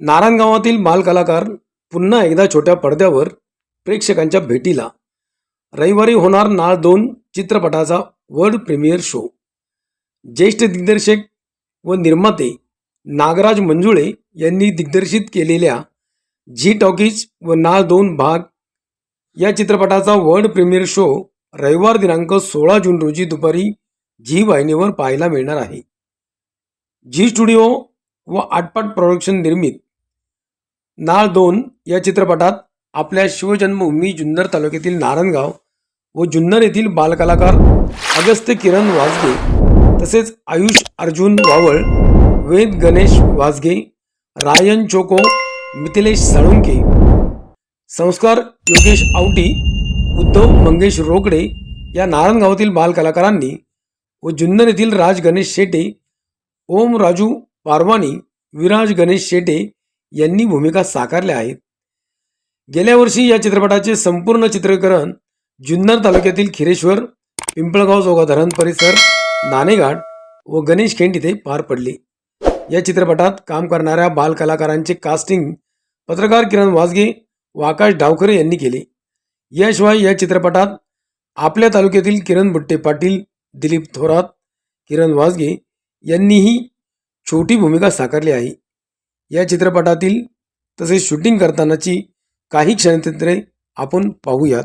नारायणगावातील बालकलाकार पुन्हा एकदा छोट्या पडद्यावर प्रेक्षकांच्या भेटीला. रविवारी होणार नाळ दोन चित्रपटाचा वर्ल्ड प्रीमियर शो. ज्येष्ठ दिग्दर्शक व निर्माते नागराज मंजुळे यांनी दिग्दर्शित केलेल्या झी टॉकीज व नाळ दोन भाग या चित्रपटाचा वर्ल्ड प्रीमियर शो रविवार दिनांक सोळा जून रोजी दुपारी झी वाहिनीवर पाहायला मिळणार आहे. झी स्टुडिओ व आटपाट प्रोडक्शन निर्मित नाळ दोन या चित्रपटात आपल्या शिवजन्मभूमी जुन्नर तालुक्यातील नारायणगाव व जुन्नर येथील बालकलाकार अगस्त्य किरण वाजगे तसेच आयुष अर्जुन वावळ वेद गणेश वाजगे रायन चोको मिथिलेश साळुंके. संस्कार योगेश आवटी उद्धव मंगेश रोकडे या नारायणगावातील बालकलाकारांनी व जुन्नर येथील राज गणेश शेटे ओम राजू पारवानी विराज गणेश शेटे यांनी भूमिका साकारल्या आहेत. गेल्या वर्षी या चित्रपटाचे संपूर्ण चित्रीकरण जुन्नर तालुक्यातील खिरेश्वर पिंपळगाव जोगा धरण परिसर नाणेघाट व गणेश खेंड इथे पार पडले. या चित्रपटात काम करणाऱ्या बालकलाकारांचे कास्टिंग पत्रकार किरण वाजगे व आकाश डावखरे यांनी केले. याशिवाय या चित्रपटात आपल्या तालुक्यातील किरण बुट्टे पाटील दिलीप थोरात किरण वाजगे यांनीही छोटी भूमिका साकारली आहे. या चित्रपटातील तसेच शूटिंग करतानाची काही क्षणचित्रे आपण पाहूयात.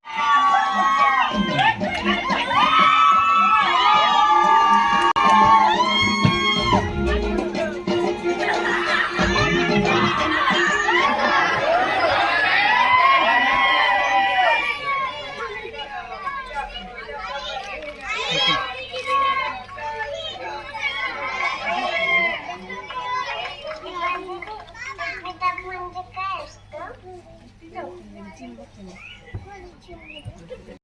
どうも、今日はどうも、今日はどうも。